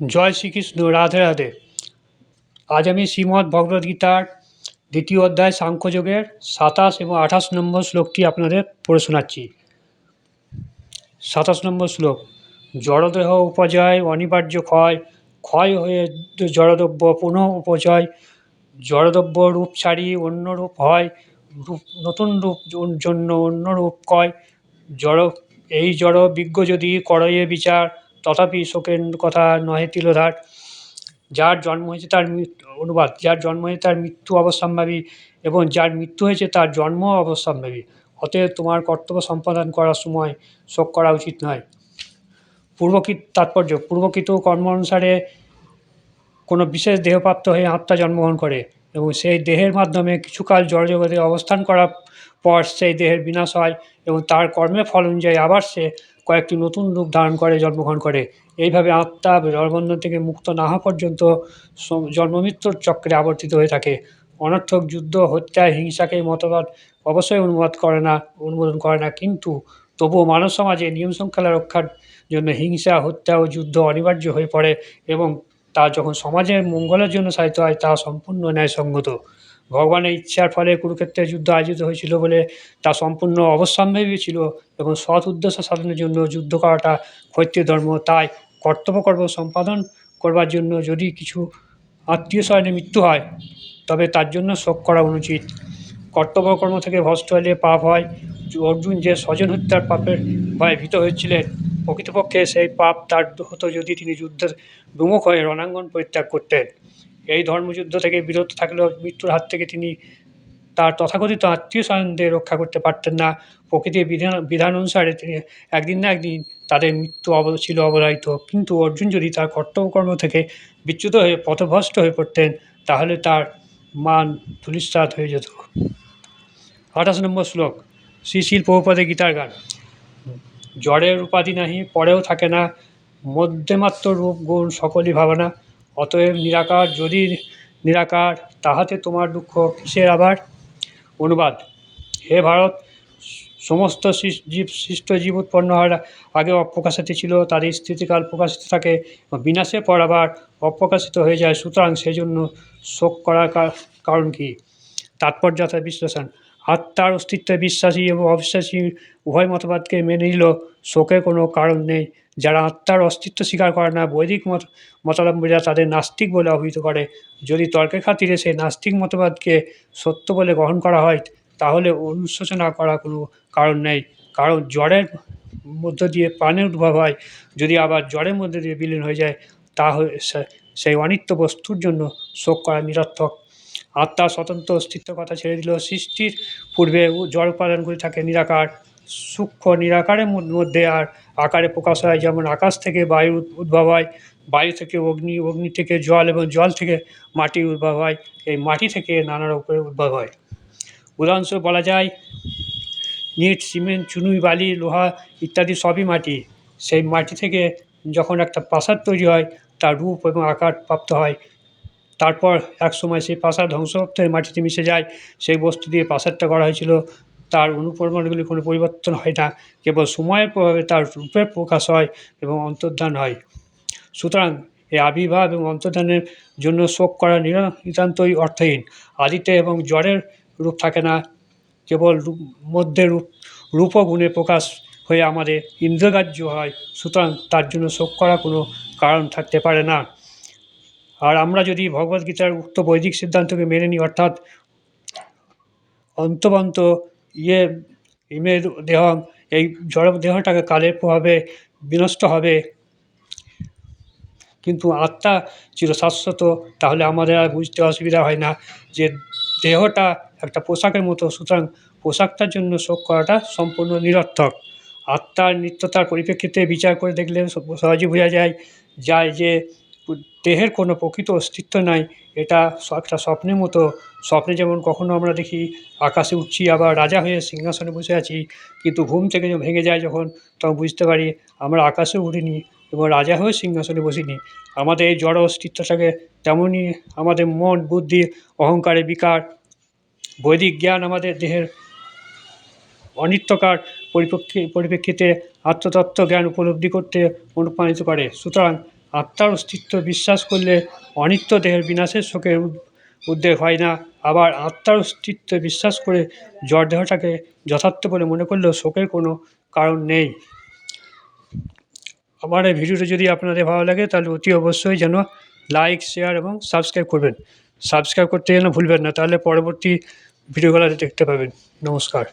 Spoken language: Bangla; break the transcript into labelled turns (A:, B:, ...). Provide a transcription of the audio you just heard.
A: জয় শ্রীকৃষ্ণ, রাধে রাধে। আজ আমি শ্রীমদ্ ভগবদ্গীতার দ্বিতীয় অধ্যায় সাংখ্যযোগের সাতাশ এবং আঠাশ নম্বর শ্লোকটি আপনাদের পড়ে শোনাচ্ছি। সাতাশ নম্বর শ্লোক, জড়দেহ উপজয়, অনিবার্য ক্ষয় ক্ষয় হয়ে জড়দ্রব্য পুনঃ উপজয়, জড়দ্রব্য রূপ ছাড়ি অন্য রূপ হয়, রূপ, নতুন রূপ জন্য অন্য রূপ কয়, জড়, এই জড় বিজ্ঞ যদি করয়ে বিচার তথাপি শোকের কথা নহে তিলোধার। যার জন্ম হয়েছে তার অনুবাদ, যার জন্ম হয়েছে তার মৃত্যু অবশ্যম্ভাবী এবং যার মৃত্যু হয়েছে তার জন্ম অবশ্যম্ভাবী। অতএব তোমার কর্তব্য সম্পাদন করার সময় শোক করা উচিত নয়। পূর্বকৃত তাৎপর্য, পূর্বকৃত কর্ম অনুসারে কোনো বিশেষ দেহপ্রাপ্ত হয়ে আত্মা জন্মগ্রহণ করে এবং সেই দেহের মাধ্যমে কিছুকাল জড়জগতে অবস্থান করার পর সেই দেহের বিনাশ হয় এবং তার কর্মের ফল অনুযায়ী আবার সে কয়েকটি নতুন রূপ ধারণ করে, জন্মগ্রহণ করে। এইভাবে আত্মা জড়বন্ধন থেকে মুক্ত না হওয়া পর্যন্ত স- জন্মমৃত্যুর চক্রে আবর্তিত হয়ে থাকে। অনর্থক যুদ্ধ, হত্যা, হিংসাকে মতবাদ অবশ্যই অনুবাদ করে না, অনুমোদন করে না। কিন্তু তবুও মানব সমাজে নিয়ম শৃঙ্খলা রক্ষার জন্য হিংসা, হত্যা ও যুদ্ধ অনিবার্য হয়ে পড়ে এবং তা যখন সমাজের মঙ্গলের জন্য সাহিত্য হয়, তা সম্পূর্ণ ন্যায়সঙ্গত। ভগবানের ইচ্ছার ফলে কুরুক্ষেত্রের যুদ্ধ আয়োজিত হয়েছিল বলে তা সম্পূর্ণ অবশ্যম্ভাবী ছিল এবং সৎ উদ্দেশ্য সাধনের জন্য যুদ্ধ করাটা ক্ষত্রিয় ধর্ম। তাই কর্তব্য কর্ম সম্পাদন করবার জন্য যদি কিছু আত্মীয় স্বজনের মৃত্যু হয়, তবে তার জন্য শোক করা অনুচিত। কর্তব্য কর্ম থেকে ভ্রষ্ট হলে পাপ হয়। অর্জুন যে স্বজন হত্যার পাপের ভয়ে ভীত হয়েছিলেন, প্রকৃতপক্ষে সেই পাপ তার হতো যদি তিনি যুদ্ধের বিমুখ হয়ে রণাঙ্গন পরিত্যাগ করতেন। এই ধর্মযুদ্ধ থেকে বিরত থাকলেও মৃত্যুর হাত থেকে তিনি তার তথাকথিত আত্মীয় স্বজনদের রক্ষা করতে পারতেন না। প্রকৃতির বিধান বিধান অনুসারে তিনি একদিন না একদিন তাদের মৃত্যু অব, ছিল অবধারিত কিন্তু অর্জুন যদি তার কর্তব্যকর্ম থেকে বিচ্যুত হয়ে পথভ্রষ্ট হয়ে পড়তেন, তাহলে তার মান ধূলিসাৎ হয়ে যেত। আঠাশ নম্বর শ্লোক, শ্রী শিল গীতার গান। জড়ের উপাধি নাহি, পরেও থাকে না। মধ্যেমাত্র রূপ গুণ সকলই ভাবনা। অতএব নিরাকার, যদি নিরাকার, তাহাতে তোমার দুঃখ কিসের আবার? অনুবাদ। হে ভারত, সমস্ত জীব, সৃষ্ট জীব উৎপন্ন হওয়ার আগে অপ্রকাশিত ছিল, তাদের স্থিতিকাল প্রকাশিত থাকে, বিনাশের পর আবার অপ্রকাশিত হয়ে যায়, সুতরাং সেই জন্য শোক করার কারণ কি? তাৎপর্যতা বিশ্লেষণ। আত্মার অস্তিত্বে বিশ্বাসী এবং অবিশ্বাসী উভয় মতবাদকে মেনে নিল। শোকের কোনো কারণ নেই। যারা আত্মার অস্তিত্ব স্বীকার করে না, বৈদিক মত মতাবলম্বীরা তাদের নাস্তিক বলে অভিহিত করে। যদি তর্কের খাতিরে সেই নাস্তিক মতবাদকে সত্য বলে গ্রহণ করা হয়, তাহলে অনুশোচনা করার কোনো কারণ নেই। কারণ জ্বরের মধ্য দিয়ে প্রাণের উদ্ভব হয়। যদি আবার জ্বরের মধ্যে দিয়ে বিলীন হয়ে যায়, তাহলে সেই অনিত্য বস্তুর জন্য শোক করা নিরর্থক। আত্মার স্বতন্ত্র অস্তিত্ব কথা ছেড়ে দিল। সৃষ্টির পূর্বে জড় উপাদানগুলি থাকে নিরাকার, সূক্ষ্ম নিরাকারের মধ্যে আর আকারে প্রকাশ হয়। যেমন আকাশ থেকে বায়ু উদ্ভব হয়, বায়ু থেকে অগ্নি অগ্নি থেকে জল এবং জল থেকে মাটি উদ্ভব হয়। এই মাটি থেকে নানা রকমের উদ্ভব হয়। উদাহরণস্বরূপ বলা যায় ইট সিমেন্ট, চুনুই, বালি, লোহা ইত্যাদি সবই মাটি। সেই মাটি থেকে যখন একটা প্রাসাদ তৈরি হয়, তার রূপ এবং আকার প্রাপ্ত হয়। তারপর এক সময় সেই প্রাসাদ ধ্বংসপ্রাপ্ত হয়ে মাটিতে মিশে যায়। সেই বস্তু দিয়ে প্রাসাদটা করা হয়েছিল। তার অনুপ্রমাণগুলি কোনো পরিবর্তন হয় না। কেবল সময়ের প্রভাবে তার রূপের প্রকাশ হয় এবং অন্তর্ধান হয়। সুতরাং এই আবির্ভাব এবং অন্তর্ধানের জন্য শোক করা নিতান্তই অর্থহীন। আদিতে এবং জ্বরের রূপ থাকে না। কেবল মধ্যে রূপ রূপ ও গুণে প্রকাশ হয়ে আমাদের ইন্দ্রগ্রাহ্য হয়। সুতরাং তার জন্য শোক করা কোনো কারণ থাকতে পারে না। আর আমরা যদি ভগবদ্গীতার উক্ত বৈদিক সিদ্ধান্তকে মেনে নিই, অর্থাৎ অন্তবন্ত ইয়ে ইমের দেহ, এই জড় দেহটাকে কালের প্রভাবে বিনষ্ট হবে, কিন্তু আত্মা চির শাশ্বত তাহলে আমাদের আর বুঝতে অসুবিধা হয় না যে দেহটা একটা পোশাকের মতো, সুতরাং পোশাকটার জন্য শোক করাটা সম্পূর্ণ নিরর্থক। আত্মার নিত্যতার পরিপ্রেক্ষিতে বিচার করে দেখলে সহজে বোঝা যায় যায় যে দেহের কোনো প্রকৃত অস্তিত্ব নাই। এটা একটা স্বপ্নের মতো। স্বপ্নে যেমন কখনো আমরা দেখি, আকাশে উঠছি, আবার রাজা হয়ে সিংহাসনে বসে আছি, কিন্তু ঘুম থেকে যখন ভেঙে যায় যখন, তখন বুঝতে পারি আমরা আকাশে উঠিনি এবং রাজা হয়ে সিংহাসনে বসিনি। আমাদের এই জড় অস্তিত্বটাকে তেমনই আমাদের মন, বুদ্ধি, অহংকারের বিকার, বৈদিক জ্ঞান আমাদের দেহের অনিত্যকার পরিপ্রেক্ষি পরিপ্রেক্ষিতে আত্মতত্ত্ব জ্ঞান উপলব্ধি করতে অনুপ্রাণিত করে। সুতরাং আত্মার অস্তিত্ব বিশ্বাস করলে অনিত্য দেহের বিনাশের শোকের উদ্বেগ হয় না। আবার আত্মার অস্তিত্বে বিশ্বাস করে জড় দেহটাকে যথার্থ বলে মনে করলেও শোকের কোনো কারণ নেই। আমার এই ভিডিওটি যদি আপনাদের ভালো লাগে, তাহলে অতি অবশ্যই যেন লাইক, শেয়ার এবং সাবস্ক্রাইব করবেন। সাবস্ক্রাইব করতে যেন ভুলবেন না, তাহলে পরবর্তী ভিডিওগুলো দেখতে পাবেন। নমস্কার।